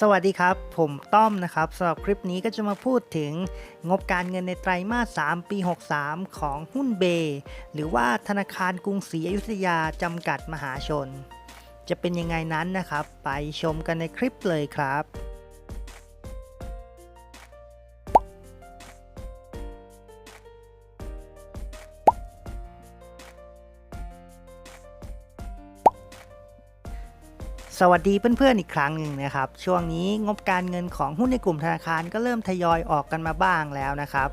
สวัสดีครับ ผมต้อมนะครับสำหรับคลิปนี้ก็จะมาพูดถึงงบการเงินในไตรมาส 3 ปี 63 ของหุ้นเบ หรือว่าธนาคารกรุงศรีอยุธยาจำกัดมหาชน จะเป็นยังไงนั้นนะครับ ไปชมกันในคลิปเลยครับ สวัสดีเพื่อนๆอีกครั้งหนึ่งนะครับ ช่วงนี้งบการเงินของหุ้นในกลุ่มธนาคารก็เริ่มทยอยออกกันมาบ้างแล้วนะครับ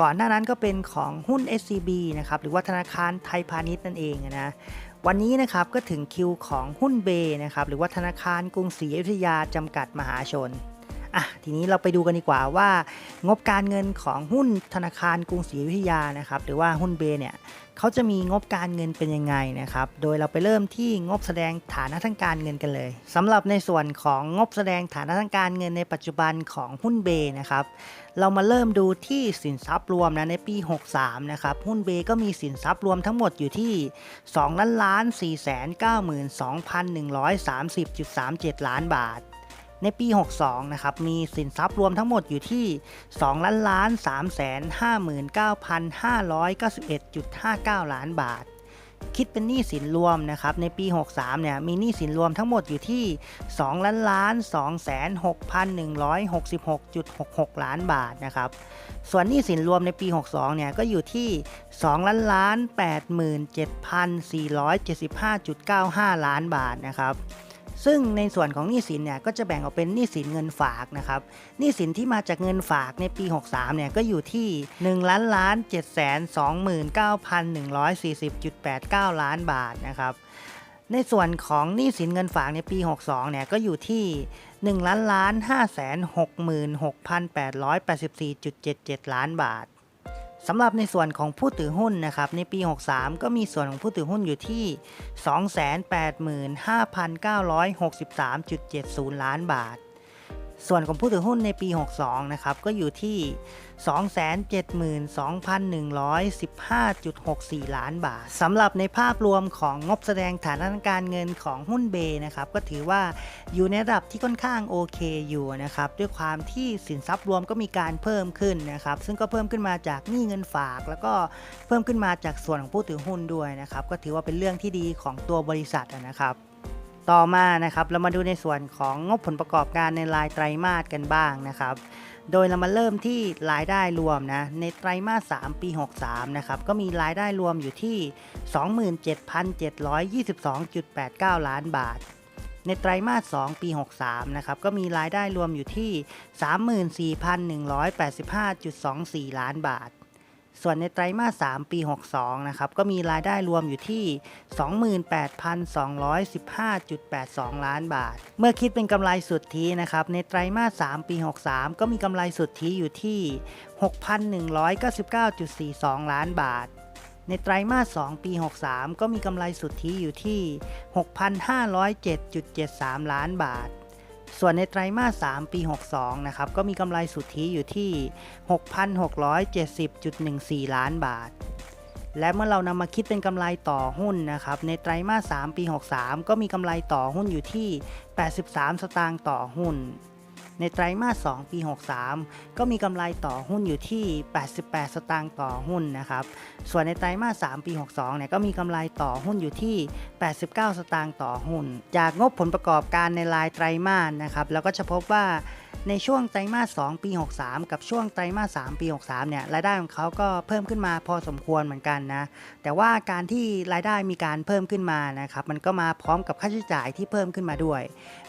ก่อนหน้านั้นก็เป็นของหุ้น SCB นะครับหรือว่าธนาคารไทยพาณิชย์นั่นเองนะวันนี้นะครับก็ถึงคิวของหุ้นเบนะครับหรือว่าธนาคารกรุงศรีอยุธยาจำกัดมหาชนอะทีนี้เราไปดูกันดีกว่าว่า งบการเงินของหุ้นธนาคารกรุงศรีอยุธยานะครับหรือว่าหุ้นเบเนี่ย เขาจะมีงบการเงินเป็นยังไงนะครับ โดยเราไปเริ่มที่งบแสดงฐานะทางการเงินกันเลยสำหรับในส่วนของงบแสดงฐานะทางการเงินในปัจจุบันของหุ้นเบนะครับ เรามาเริ่มดูที่สินทรัพย์รวมนะในปี 63 นะครับ หุ้นเบก็มีสินทรัพย์รวมทั้งหมดอยู่ที่2ล้านล้าน4 9 2 1 3 0 3 7 ล้านบาท ในปี 62 นะครับ มีสินทรัพย์รวมทั้งหมดอยู่ที่ 2 ล้านล้าน3 59,591.59 ล้านบาท คิดเป็นหนี้สินรวมนะครับ ในปี 63 เนี่ย มีหนี้สินรวมทั้งหมดอยู่ที่ 2 ล้านล้าน2,6,166.66 ล้านบาทนะครับ ส่วนหนี้สินรวมในปี 62 เนี่ย ก็อยู่ที่ 2 ล้านล้าน87,475.95 ล้านบาทนะครับ ซึ่งในส่วนของหนี้สินเนี่ยก็จะแบ่งออกเป็นหนี้สินเงินฝากนะครับหนี้สินที่มาจากเงินฝากในปี 63เนี่ยก็อยู่ที่1ล้านล้าน729,140.89 ล้านบาทนะครับในส่วนของหนี้สินเงินฝากในปี 62 เนี่ยก็อยู่ที่ 1 ล้านล้าน566,884.77 ล้านบาท สำหรับในส่วนของผู้ถือหุ้นนะครับในปี 63 ก็มีส่วนของผู้ถือหุ้นอยู่ที่ 285,963.70 ล้านบาท ส่วนของผู้ถือหุ้นในปี 62 นะครับ ก็อยู่ที่ 272,115.64 ล้านบาท สำหรับในภาพรวมของงบแสดงฐานะการเงินของหุ้นเบนะครับ ก็ถือว่าอยู่ในระดับที่ค่อนข้างโอเคอยู่นะครับ ด้วยความที่สินทรัพย์รวมก็มีการเพิ่มขึ้นนะครับ ซึ่งก็เพิ่มขึ้นมาจากหนี้เงินฝาก แล้วก็เพิ่มขึ้นมาจากส่วนของผู้ถือหุ้นด้วยนะครับ ก็ถือว่าเป็นเรื่องที่ดีของตัวบริษัทนะครับ ต่อมานะครับเรามาดูในส่วนของงบผลประกอบการในรายไตรมาสกันบ้างนะครับ โดยเรามาเริ่มที่รายได้รวมนะในไตรมาส 3 ปี 63 นะครับก็มีรายได้รวมอยู่ที่ 27,722.89 ล้านบาท ในไตรมาส 2 ปี 63 นะครับก็มีรายได้รวมอยู่ที่ 34,185.24 ล้านบาท ส่วนในไตรมาส 3 ปี 62 นะครับ ก็มีรายได้รวมอยู่ที่ 28,215.82 ล้านบาท เมื่อคิดเป็นกำไรสุทธินะครับ ในไตรมาส 3 ปี 63 ก็มีกำไรสุทธิอยู่ที่ 6,199.42 ล้านบาทในไตรมาส 2 ปี 63 ก็มีกำไรสุทธิอยู่ที่ 6,507.73 ล้านบาท ส่วนในไตรมาส 3 ปี 62 นะครับ ก็มีกำไรสุทธิอยู่ที่ 6,670.14 ล้านบาท และเมื่อเรานำมาคิดเป็นกำไรต่อหุ้นนะครับ ในไตรมาส 3 ปี 63 ก็มีกำไรต่อหุ้นอยู่ที่ 83 สตางค์ต่อหุ้น ในไตรมาส 2 ปี 63 ก็มีกำไรต่อหุ้นอยู่ที่ 88 สตางค์ต่อหุ้นนะครับ ส่วนในไตรมาส 3 ปี 62 เนี่ยก็มีกำไรต่อหุ้นอยู่ที่ 89 สตางค์ต่อหุ้น จากงบผลประกอบการในรายไตรมาสนะครับแล้วก็จะพบว่าในช่วงไตรมาส 2 ปี 63 กับช่วงไตรมาส 3 ปี 63 เนี่ยรายได้ของเขาก็เพิ่มขึ้นมาพอสมควรเหมือนกันนะ แต่ว่าการที่รายได้มีการเพิ่มขึ้นมานะครับมันก็มาพร้อมกับค่าใช้จ่ายที่เพิ่มขึ้นมาด้วย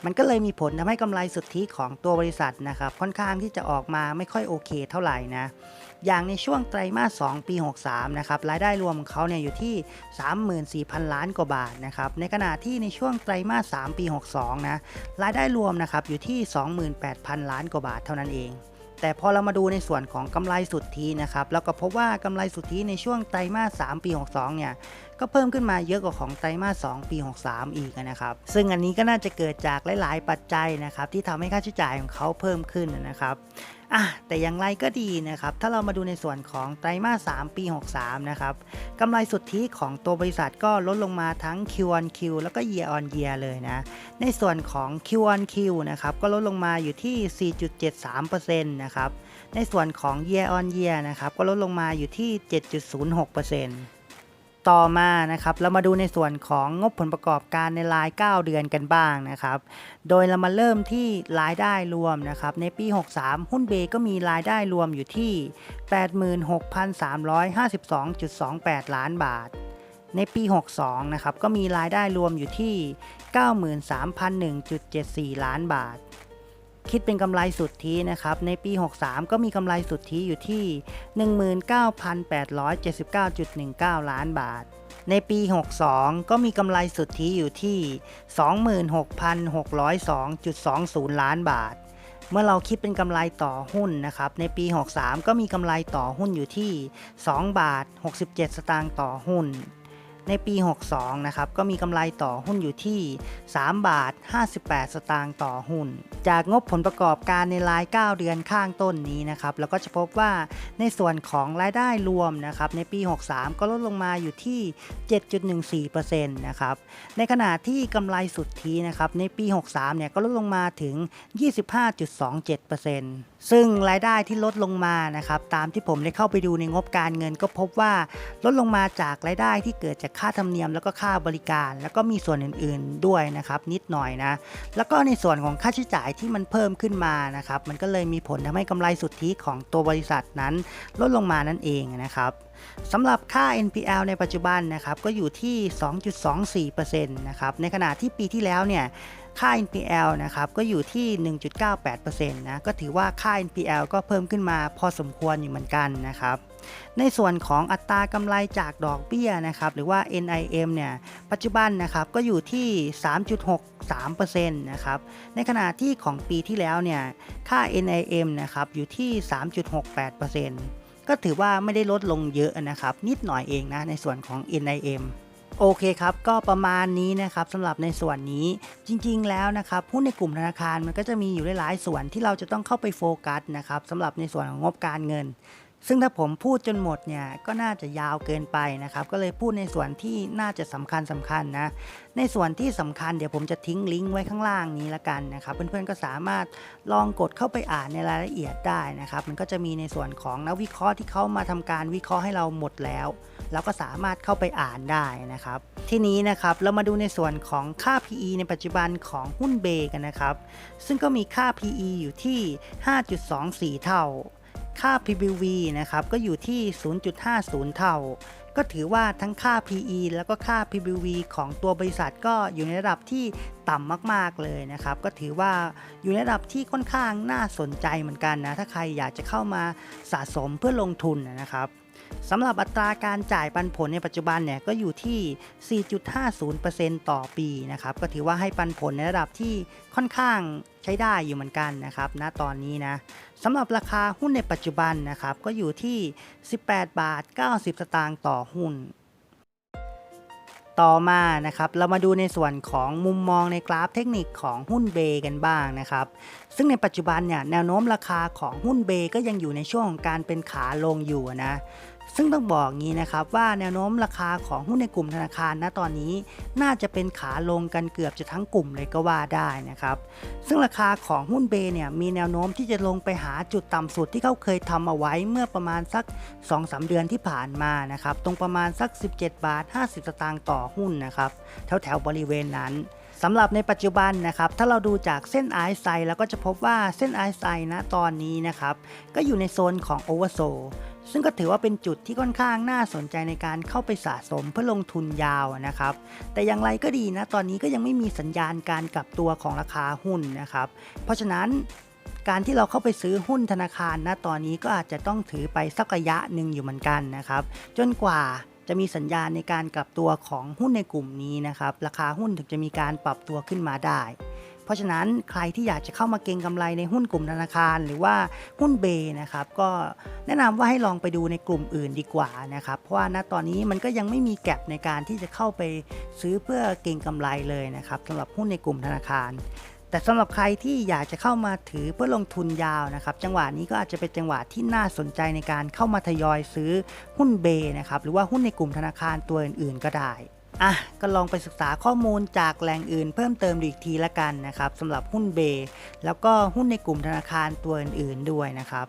มันก็เลยมีผลทำให้กำไรสุทธิของตัวบริษัทนะครับค่อนข้างที่จะออกมาไม่ค่อยโอเคเท่าไหร่นะอย่างในช่วงไตรมาส 2 ปี 63 นะครับ รายได้รวมของเขาเนี่ยอยู่ที่ 34,000 ล้านกว่าบาทนะครับ ในขณะที่ในช่วงไตรมาส 3 ปี 62 นะ รายได้รวมนะครับอยู่ที่ 28,000 ล้านกว่าบาทเท่านั้นเอง แต่พอเรามาดูในส่วนของกำไรสุทธินะครับแล้วก็พบว่ากำไรสุทธิในช่วงไตรมาส 3 ปี 62 เนี่ยก็เพิ่มขึ้นมาเยอะกว่าของไตรมาส 2 ปี 63 อีกนะครับ ซึ่งอันนี้ก็น่าจะเกิดจากหลาย ๆ ปัจจัยนะครับที่ทำให้ค่าใช้จ่ายของเขาเพิ่มขึ้นนะครับ อะแต่อย่างไรก็ดีนะครับ ถ้าเรามาดูในส่วนของไตรมาส 3 ปี 63 นะครับกำไรสุทธิของตัวบริษัทก็ลดลงมาทั้ง Q on Q แล้วก็ Year on Year เลยนะ ในส่วนของ Q on Q นะครับ ก็ลดลงมาอยู่ที่ 4.73%นะครับ ในส่วนของ Year on Year นะครับ ก็ลดลงมาอยู่ที่ 7.06% ต่อมานะครับเรามาดูในส่วนของงบผลประกอบการในราย 9 เดือนกันบ้างนะครับ โดยเรามาเริ่มที่รายได้รวมนะครับในปี 63 หุ้นเบก็มีรายได้รวมอยู่ที่ 86,352.28 ล้านบาท ในปี 62 นะครับก็มีรายได้รวมอยู่ที่ 93,001.74 ล้านบาท คิดเป็นกำไรสุทธินะครับ ในปี 63 ก็มีกำไรสุทธิอยู่ที่ 19,879.19 ล้านบาท ในปี 62 ก็มีกำไรสุทธิอยู่ที่ 26,602.20 ล้านบาท เมื่อเราคิดเป็นกำไรต่อหุ้นนะครับ ในปี 63 ก็มีกำไรต่อหุ้นอยู่ที่ 2 บาท 67 สตางค์ต่อหุ้น ในปี 62 นะครับ ก็มีกำไรต่อหุ้นอยู่ที่ 3 บาท 58 สตางค์ต่อหุ้น จากงบผลประกอบการในราย 9 เดือนข้างต้นนี้นะครับ แล้วก็จะพบว่าในส่วนของรายได้รวมนะครับ ในปี 63 ก็ลดลงมาอยู่ที่ 7.14%นะครับ ในขณะที่กำไรสุทธินะครับ ในปี 63 เนี่ยก็ลดลงมาถึง 25.27%ซึ่งรายได้ที่ลดลงมานะครับ ตามที่ผมได้เข้าไปดูในงบการเงินก็พบว่าลดลงมาจากรายได้ที่เกิดจากค่าธรรมเนียมแล้วก็ค่าบริการ แล้วก็มีส่วนอื่นๆด้วยนะครับนิดหน่อยนะแล้วก็ในส่วนของค่าใช้จ่ายที่มันเพิ่มขึ้นมานะครับมันก็เลยมีผลทำให้กำไรสุทธิของตัวบริษัทนั้น ลดลงมานั่นเองนะครับสำหรับค่า NPL ในปัจจุบันนะครับก็อยู่ที่ 2.24%นะครับในขณะที่ปีที่แล้วเนี่ยค่า NPL นะครับก็อยู่ที่ 1.98%นะก็ถือว่าค่า NPL ก็เพิ่มขึ้นมาพอสมควรอยู่เหมือนกันนะครับ ในส่วนของอัตรากำไรจากดอกเบี้ยนะครับหรือว่า NIM เนี่ยปัจจุบันนะครับก็อยู่ที่ 3.63%นะครับในขณะที่ของปีที่แล้วเนี่ยค่า NIM นะครับอยู่ที่ 3.68%ก็ถือว่าไม่ได้ลดลงเยอะนะครับนิดหน่อยเองนะในส่วนของ NIM โอเคครับ ก็ประมาณนี้นะครับสำหรับในส่วนนี้จริงๆแล้วนะครับหุ้นในกลุ่มธนาคารมันก็จะมีอยู่หลายๆส่วนที่เราจะต้องเข้าไปโฟกัสนะครับสำหรับในส่วนของงบการเงิน ซึ่งถ้าผมพูดจนหมดเนี่ยก็น่าจะยาวเกินไปนะครับ ก็เลยพูดในส่วนที่น่าจะสำคัญสำคัญนะ ในส่วนที่สำคัญเดี๋ยวผมจะทิ้งลิงก์ไว้ข้างล่างนี้ละกันนะครับ เพื่อนๆก็สามารถลองกดเข้าไปอ่านในรายละเอียดได้นะครับ มันก็จะมีในส่วนของนักวิเคราะห์ที่เขามาทำการวิเคราะห์ให้เราหมดแล้วเราก็สามารถเข้าไปอ่านได้นะครับ ทีนี้นะครับเรามาดูในส่วนของค่า PE ในปัจจุบันของหุ้นเบกันนะครับ ซึ่งก็มีค่า PE อยู่ที่ 5.24 เท่า ค่า PBV นะครับก็อยู่ที่ 0.50 เท่า ก็ถือว่าทั้งค่า PE แล้วก็ค่า PBV ของตัวบริษัทก็อยู่ในระดับที่ต่ำมากๆเลยนะครับ ก็ถือว่าอยู่ในระดับที่ค่อนข้างน่าสนใจเหมือนกันนะ ถ้าใครอยากจะเข้ามาสะสมเพื่อลงทุนนะครับ สำหรับอัตราการจ่ายปันผลในปัจจุบันเนี่ยก็อยู่ที่ 4.50%ต่อปีนะครับ ก็ถือว่าให้ปันผลในระดับที่ค่อนข้างใช้ได้อยู่เหมือนกันนะครับณตอนนี้นะสำหรับราคาหุ้นในปัจจุบันนะครับ ก็อยู่ที่ 18 บาท 90 สตางค์ต่อหุ้น ต่อมานะครับ เรามาดูในส่วนของมุมมองในกราฟเทคนิคของหุ้นเบกันบ้างนะครับ ซึ่งในปัจจุบันเนี่ยแนวโน้มราคาของหุ้นเบก็ยังอยู่ในช่วงของการเป็นขาลงอยู่นะ ซึ่งต้องบอกงี้นะครับว่าแนวโน้มราคาของหุ้นในกลุ่มธนาคารณตอนนี้ น่าจะเป็นขาลงกันเกือบจะทั้งกลุ่มเลยก็ว่าได้นะครับ ซึ่งราคาของหุ้นเบเนี่ยมีแนวโน้มที่จะลงไปหาจุดต่ำสุดที่เขาเคยทำเอาไว้เมื่อประมาณสัก 2-3 เดือนที่ผ่านมานะครับตรงประมาณสัก 17 บาท 50 สตางค์ต่อหุ้นนะครับแถวแถวบริเวณนั้นสำหรับในปัจจุบันนะครับถ้าเราดูจากเส้นไอซ์ไซแล้วก็จะพบว่าเส้นไอซ์ไซนะตอนนี้นะครับก็อยู่ในโซนของโอเวอร์โซ ซึ่งก็ถือว่าเป็นจุดที่ค่อนข้างน่าสนใจในการเข้าไปสะสมเพื่อลงทุนยาวนะครับ แต่อย่างไรก็ดีนะ ตอนนี้ก็ยังไม่มีสัญญาณการกลับตัวของราคาหุ้นนะครับ เพราะฉะนั้นการที่เราเข้าไปซื้อหุ้นธนาคารนะตอนนี้ก็อาจจะต้องถือไปสักระยะหนึ่งอยู่เหมือนกันนะครับ จนกว่าจะมีสัญญาณในการกลับตัวของหุ้นในกลุ่มนี้นะครับ ราคาหุ้นถึงจะมีการปรับตัวขึ้นมาได้ เพราะฉะนั้นใครที่อยากจะเข้ามาเก็งกำไรในหุ้นกลุ่มธนาคาร หรือว่าหุ้นเบนะครับก็แนะนำว่าให้ลองไปดูในกลุ่มอื่นดีกว่านะครับเพราะว่าณตอนนี้มันก็ยังไม่มีแก็บในการที่จะเข้าไปซื้อเพื่อเก็งกำไรเลยนะครับสำหรับหุ้นในกลุ่มธนาคารแต่สำหรับใครที่อยากจะเข้ามาถือเพื่อลงทุนยาวนะครับ จังหวะนี้ก็อาจจะเป็นจังหวะที่น่าสนใจในการเข้ามาทยอยซื้อหุ้นเบนะครับหรือว่าหุ้นในกลุ่มธนาคารตัวอื่น ๆ ก็ได้ อะก็ลองไปศึกษาข้อมูลจากแหล่งอื่น เพิ่มเติมดูอีกทีละกันนะครับสำหรับหุ้นเบแล้วก็หุ้นในกลุ่มธนาคารตัวอื่นๆด้วยนะครับ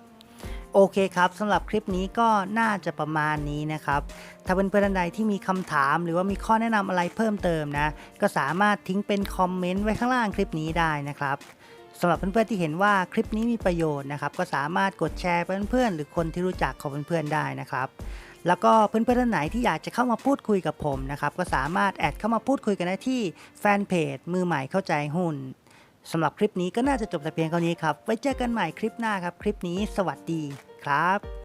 โอเคครับสำหรับคลิปนี้ก็น่าจะประมาณนี้นะครับ ถ้าเพื่อนๆท่านใดที่มีคำถามหรือว่ามีข้อแนะนำอะไรเพิ่มเติมนะ ก็สามารถทิ้งเป็นคอมเมนต์ไว้ข้างล่างคลิปนี้ได้นะครับสำหรับเพื่อนๆที่เห็นว่าคลิปนี้มีประโยชน์นะครับ ก็สามารถกดแชร์เพื่อนๆหรือคนที่รู้จักของเพื่อนๆได้นะครับ แล้วก็เพื่อนๆท่านไหนที่อยากจะเข้ามาพูดคุยกับผมนะครับก็สามารถแอดเข้ามาพูดคุยกันได้ที่แฟนเพจมือใหม่เข้าใจหุ้นสำหรับคลิปนี้ก็น่าจะจบแต่เพียงเท่านี้ครับ ไว้เจอกันใหม่คลิปหน้าครับ คลิปนี้สวัสดีครับ